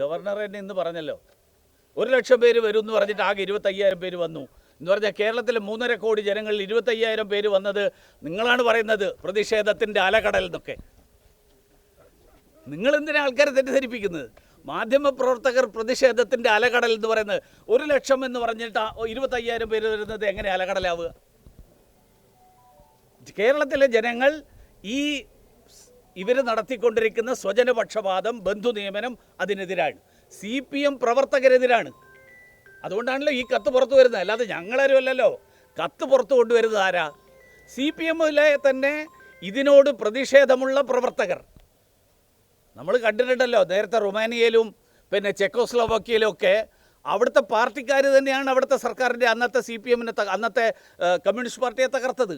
Governor തന്നെ ഇന്ന് പറഞ്ഞല്ലോ. ഒരു ലക്ഷം പേര് വരും എന്ന് പറഞ്ഞിട്ട് ആകെ ഇരുപത്തയ്യായിരം പേര് വന്നു. എന്ന് പറഞ്ഞാൽ കേരളത്തിലെ മൂന്നര കോടി ജനങ്ങളിൽ ഇരുപത്തയ്യായിരം പേര് വന്നത് നിങ്ങളാണ് പറയുന്നത് പ്രതിഷേധത്തിന്റെ അലകടൽ എന്നൊക്കെ. നിങ്ങൾ എന്തിനാ ആൾക്കാരെ തെറ്റിദ്ധരിപ്പിക്കുന്നത്? മാധ്യമപ്രവർത്തകർ പ്രതിഷേധത്തിന്റെ അലകടൽ എന്ന് പറയുന്നത് ഒരു ലക്ഷം എന്ന് പറഞ്ഞിട്ട് ഇരുപത്തയ്യായിരം പേര് വരുന്നത് എങ്ങനെ അലകടലാവുക? കേരളത്തിലെ ജനങ്ങൾ ഈ ഇവർ നടത്തിക്കൊണ്ടിരിക്കുന്ന സ്വജനപക്ഷപാതം ബന്ധു നിയമനം അതിനെതിരാണ്. സി പി എം പ്രവർത്തകരെതിരാണ്. അതുകൊണ്ടാണല്ലോ ഈ കത്ത് പുറത്തു വരുന്നത്. അല്ലാതെ ഞങ്ങളാരും അല്ലല്ലോ. കത്ത് പുറത്തു കൊണ്ടുവരുന്നത് ആരാ? സി പി എമ്മിലെ തന്നെ ഇതിനോട് പ്രതിഷേധമുള്ള പ്രവർത്തകർ. നമ്മൾ കണ്ടിട്ടുണ്ടല്ലോ നേരത്തെ റൊമാനിയയിലും പിന്നെ ചെക്കോസ്ലോവാക്യയിലും ഒക്കെ അവിടുത്തെ പാർട്ടിക്കാർ തന്നെയാണ് അവിടുത്തെ സർക്കാരിന്റെ അന്നത്തെ സി പി എമ്മിനെ അന്നത്തെ കമ്മ്യൂണിസ്റ്റ് പാർട്ടിയെ തകർത്തത്.